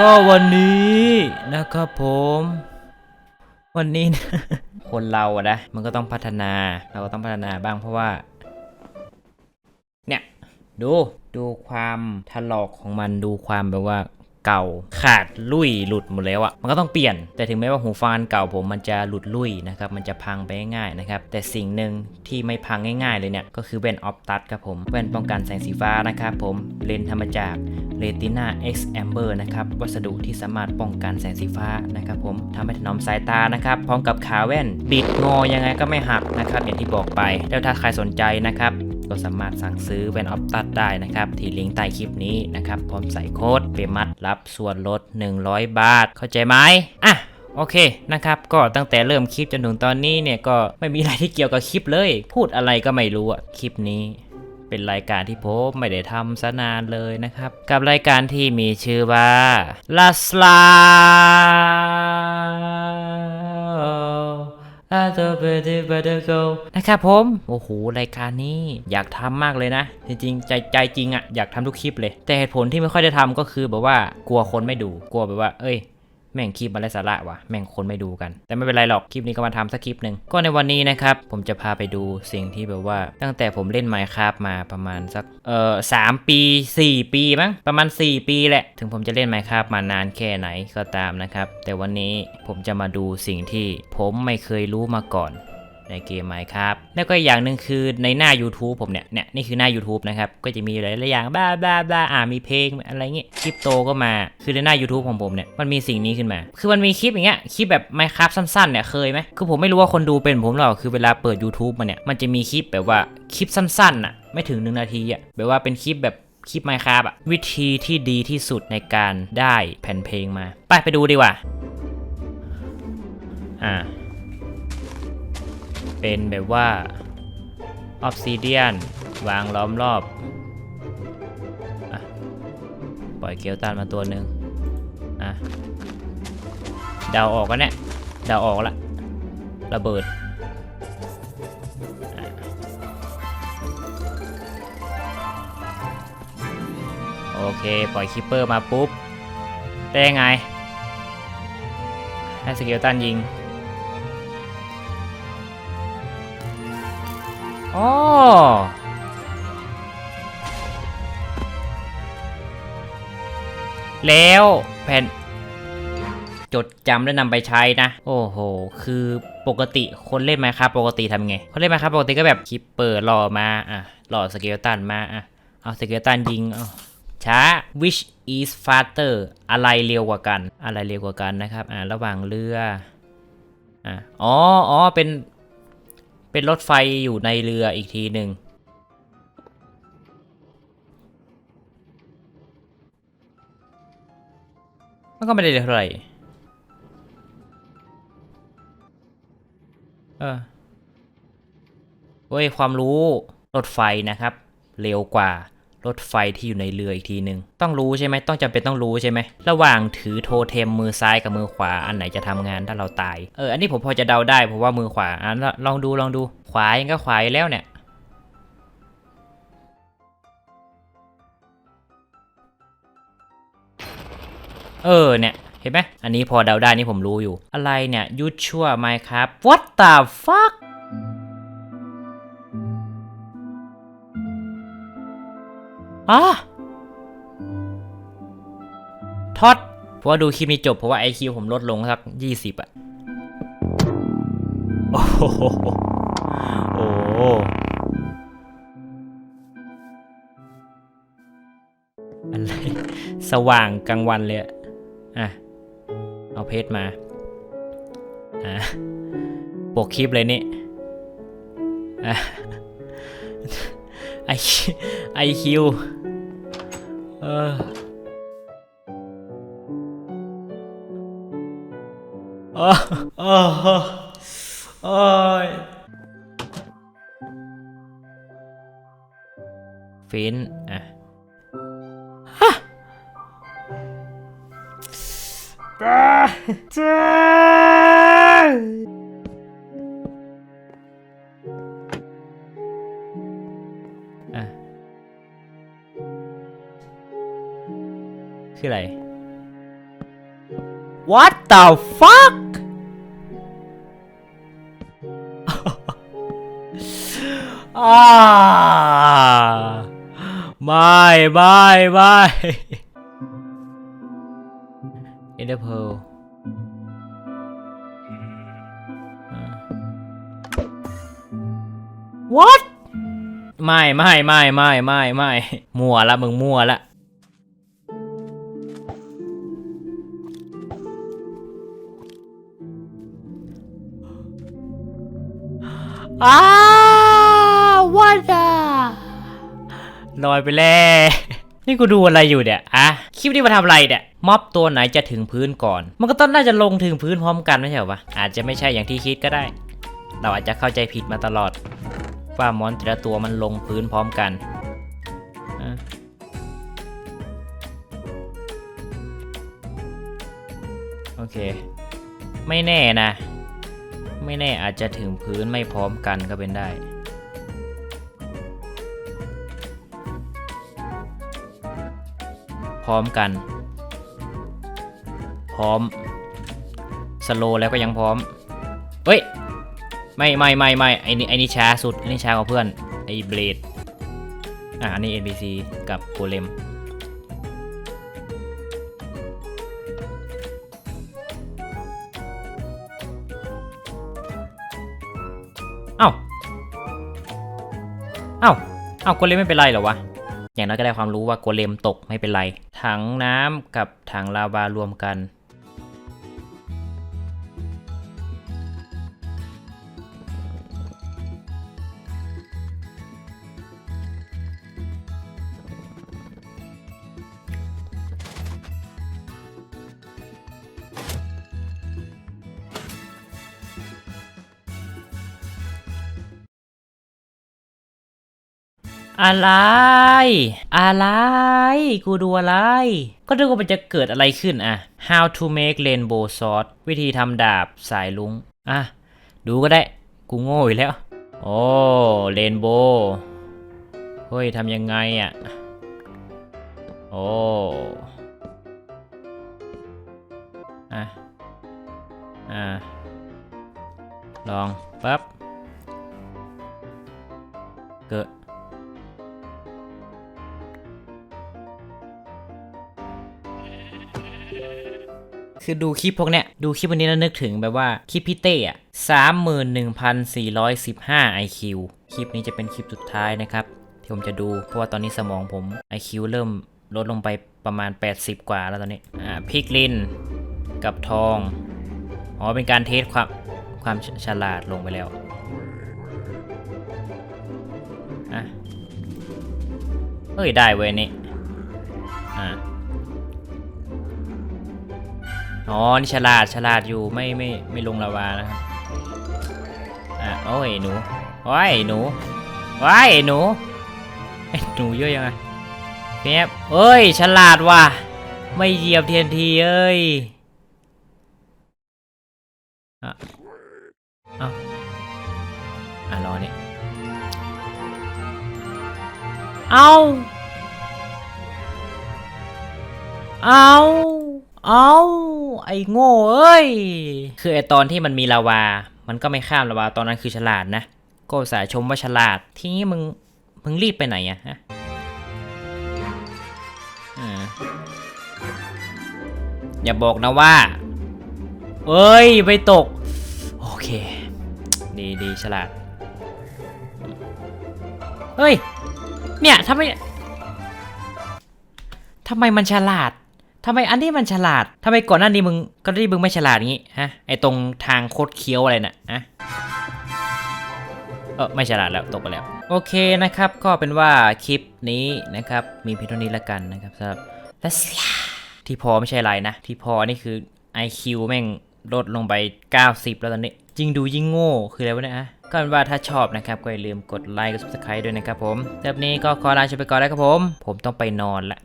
ก็วันนี้นะครับผม วันนี้นะคนเราอะนะมันก็ต้องพัฒนาเราก็ต้องพัฒนาบ้างเพราะว่า เนี่ย ดูดูความถลอกของมันดูความแบบว่า เก่าขาดลุ่ยหลุดหมดแล้วอะมันก็ต้องเปลี่ยน แต่ถึงแม้ว่าหูฟังเก่าผมมันจะหลุดลุ่ยนะครับมันจะพังไปง่ายๆนะครับแต่สิ่งหนึ่งที่ไม่พังง่ายๆเลยเนี่ยก็คือแว่นออฟตัสครับผมแว่นป้องกันแสงสีฟ้านะครับผมเลนส์ทำมาจาก Retina X Amber นะครับวัสดุที่สามารถป้องกันแสงสีฟ้านะครับผมทำให้ถนอมสายตานะครับพร้อมกับขาแว่นบิดงอยังไงก็ไม่หักนะครับอย่างที่บอกไปแล้วถ้าใครสนใจนะครับ ก็สามารถสั่งซื้อแว่นออฟตัดได้นะครับ ที่ลิงก์ใต้คลิปนี้นะครับ พร้อมใส่โค้ดเปมัดรับส่วนลด 100 บาท เข้าใจไหมอะโอเคนะครับ ก็ตั้งแต่เริ่มคลิปจนถึงตอนนี้เนี่ยก็ไม่มีอะไรที่เกี่ยวกับคลิปเลย พูดอะไรก็ไม่รู้อะคลิปนี้เป็นรายการที่ผมไม่ได้ทำซะนานเลยนะครับ กับรายการที่มีชื่อว่าลาสลา อาโตเบเดเบเดกนะครับผม โอ้โห รายการนี้อยากทำมากเลยนะ จริงๆ ใจใจจริงอะอยากทำทุกคลิปเลย แต่เหตุผลที่ไม่ค่อยได้ทำก็คือแบบว่ากลัวคนไม่ดู กลัวแบบว่า เอ้ย แม่งคลิปอะไรสาระวะแม่งคนไม่ดูกัน แต่ไม่เป็นไรหรอกคลิปนี้ก็มาทำสักคลิปหนึ่งก็ในวันนี้นะครับผมจะพาไปดูสิ่งที่แบบว่า ตั้งแต่ผมเล่น Minecraft มาประมาณสักเอ่อสามปี 4 ปีมั้งประมาณ 4 ปีแหละ ถึงผมจะเล่น Minecraft มานานแค่ไหนก็ตามนะครับแต่วันนี้ผมจะมาดูสิ่งที่ผมไม่เคยรู้มาก่อน ในเกม Minecraft แล้วก็อีกอย่างหนึ่งคือในหน้า YouTube ผมเนี่ยเนี่ยนี่คือหน้า YouTube นะครับ ก็จะมีหลายๆอย่างบ้าบ้าบ้าอ่ามีเพลงอะไรเงี้ยคลิปโตก็มาคือในหน้า YouTube ของผมเนี่ยมันมีสิ่งนี้ขึ้นมา คือมันมีคลิปอย่างเงี้ยคลิปแบบ Minecraft สั้นๆเนี่ยเคยไหมคือผมไม่รู้ว่าคนดูเป็นผมหรอกคือเวลาเปิด YouTube มาเนี่ยมันจะมีคลิปแบบว่าคลิปสั้นๆน่ะไม่ถึงหนึ่งนาทีอะแบบว่าเป็นคลิปแบบคลิป Minecraft อะวิธีที่ดีที่สุดในการได้แผ่นเพลงมา ไปไปดูดีกว่า อ่า เป็นแบบว่าออ s ซิเดียนวางล้อมรอบอปล่อยเกลตันมาตัวหนึ่งอะเดาออกกันเนี่ยเดาออกละระเบิดอโอเค ปล่อยคิปเปอร์มาปุ๊บ ได้ไง ให้สเกลตันยิง อ๋อแล้วแผ่นจดจำและนำไปใช้นะ โอ้โห คือปกติคนเล่นไหมครับ ปกติทำไง คนเล่นไหมครับ ปกติก็แบบคิปเปอร์รอมาอะรอสเกลตันมาอะเอาสเกลตันยิงเอาช้า which is faster อะไรเร็วกว่ากัน อะไรเร็วกว่ากันนะครับ อะระหว่างเรือ อะอ๋ออ๋อเป็น เป็นรถไฟอยู่ในเรืออีกทีหนึ่งมันก็ไม่ได้เร็วเท่าไหร่เออเว้ยความรู้รถไฟนะครับ เร็วกว่า รถไฟที่อยู่ในเรืออีกทีหนึ่งต้องรู้ใช่ไหมต้องจำเป็นต้องรู้ใช่ไหมระหว่างถือโทเทมมือซ้ายกับมือขวาอันไหนจะทำงานถ้าเราตายเอออันนี้ผมพอจะเดาได้เพราะว่ามือขวาอะลลองดูลองดูขวายังก็ขวาอยู่แล้วเนี่ยเออเนี่ยเห็นไหมอันนี้พอเดาได้นี่ผมรู้อยู่ อะไรเนี่ยยูชัวไมครับ what the fuck อะทอดเพราะว่าดูคลิปนี้จบเพราะว่า IQ ผมลดลงสัก20อะโอ้โหโอ้โหอะไรสว่างกลางวันเลยอะอะ เอาเพชรมา อะ ปกคลิปเลยนี่ อะ ไอไอคิวเออโอ้โอ้โอ้ยฟินอะฮะจ้าจ้า คืออะไร What the fuck ไม่ไม่ไม่เอเดอร์เพล What ไม่ไม่ไม่ไม่ไม่ไม่มั่วละมึงมั่วละ อ้าววัดอะลอยไปแล้วนี่กูดูอะไรอยู่เนี่ยอะคลิปนี้มาทำอะไรเนี่ยม็อบตัวไหนจะถึงพื้นก่อน มันก็ต้องน่าจะลงถึงพื้นพร้อมกันไม่ใช่หรอวะอาจจะไม่ใช่อย่างที่คิดก็ได้ เราอาจจะเข้าใจผิดมาตลอด ว่ามอนแต่ละตัวมันลงพื้นพร้อมกันอะโอเค ไม่แน่นะ ไม่แน่อาจจะถึงพื้นไม่พร้อมกันก็เป็นได้พร้อมกัน พร้อม สโลแล้วก็ยังพร้อม เฮ้ย ไม่ไม่ไม่ไม่ไอ้นี่ไอ้นี่ช้าสุดไอ้นี่ช้ากว่าเพื่อน ไอ้เบลด อะอันนี้ NPC กับโกเลม เอ้า เอ้า เอ้าโกเลมไม่เป็นไรเหรอวะ อย่างน้อยก็ได้ความรู้ว่าโกเลมตกไม่เป็นไร ถังน้ำกับถังลาวารวมกัน อะไร อะไร กูดูอะไร ก็ดูว่ามันจะเกิดอะไรขึ้นอะ How to make rainbow sword วิธีทำดาบสายลุงอะ ดูก็ได้ กูโง่อยู่แล้ว โอ้เรนโบว์เฮ้ยทำยังไงอะโอ้อะ อะ ลอง ปั๊บ เกิด คือดูคลิปพวกเนี้ย ดูคลิปวันนี้แล้วนึกถึงแบบว่าคลิปพี่เต้อะสามหมื่นหนึ่งพันสี่ร้อยสิบห้า IQ คลิปนี้จะเป็นคลิปสุดท้ายนะครับ ที่ผมจะดู เพราะว่าตอนนี้สมองผม IQ เริ่มลดลงไปประมาณ 80 กว่าแล้วตอนนี้ อ่าพิกลิน กับทอง อ๋อ เป็นการเทสความความฉฉลาดลงไปแล้ว อะ เอ้ย ได้เว้ยนี่ อ่า อ๋อ นี่ฉลาดฉลาดอยู่ไม่ไม่ไม่ลงลาวานะครับอะโอ้ยหนูว้ายหนูว้ายหนูไอ้หนูเยอะยังไงเพียบเอ้ย ฉลาดว่ะ ไม่เหยียบเทียนทีเอ้ยอะเอาอะรอนี่เอาเอา เอาไอ้โง่เอ้ย คือไอตอนที่มันมีลาวา มันก็ไม่ข้ามลาวาตอนนั้นคือฉลาดนะ ก็สาห์ชมว่าฉลาด ทีนี้มึง มึงรีบไปไหนอะฮะอย่าบอกนะว่า เอ้ย ไปตก โอเค ดีดีฉลาด เฮ้ย เนี่ยทำไมทำไมมันฉลาด ทำไมอันนี้มันฉลาดทำไมก่อนหน้านี้มึงก็ได้มึงไม่ฉลาดอย่างงี้ฮะไอตรงทางโคดเคี้ยวอะไรน่ะฮะเออไม่ฉลาดแล้วตกไปแล้ว โอเคนะครับ ก็เป็นว่าคลิปนี้นะครับ มีเพียงเท่านี้ละกันนะครับสำหรับลัสลาที่พอไม่ใช่ไรนะ ที่พอนี่คือ IQ แม่งลดลงไป 90 แล้วตอนนี้ยิ่งดูยิ่งโง่ คืออะไรวะเนี่ยฮะก็เป็นว่าถ้าชอบนะครับ ก็อย่าลืมกดไลค์กด subscribe ด้วยนะครับผมแบบนี้ก็ขอลาไปก่อนแล้วครับผม ผมต้องไปนอนละ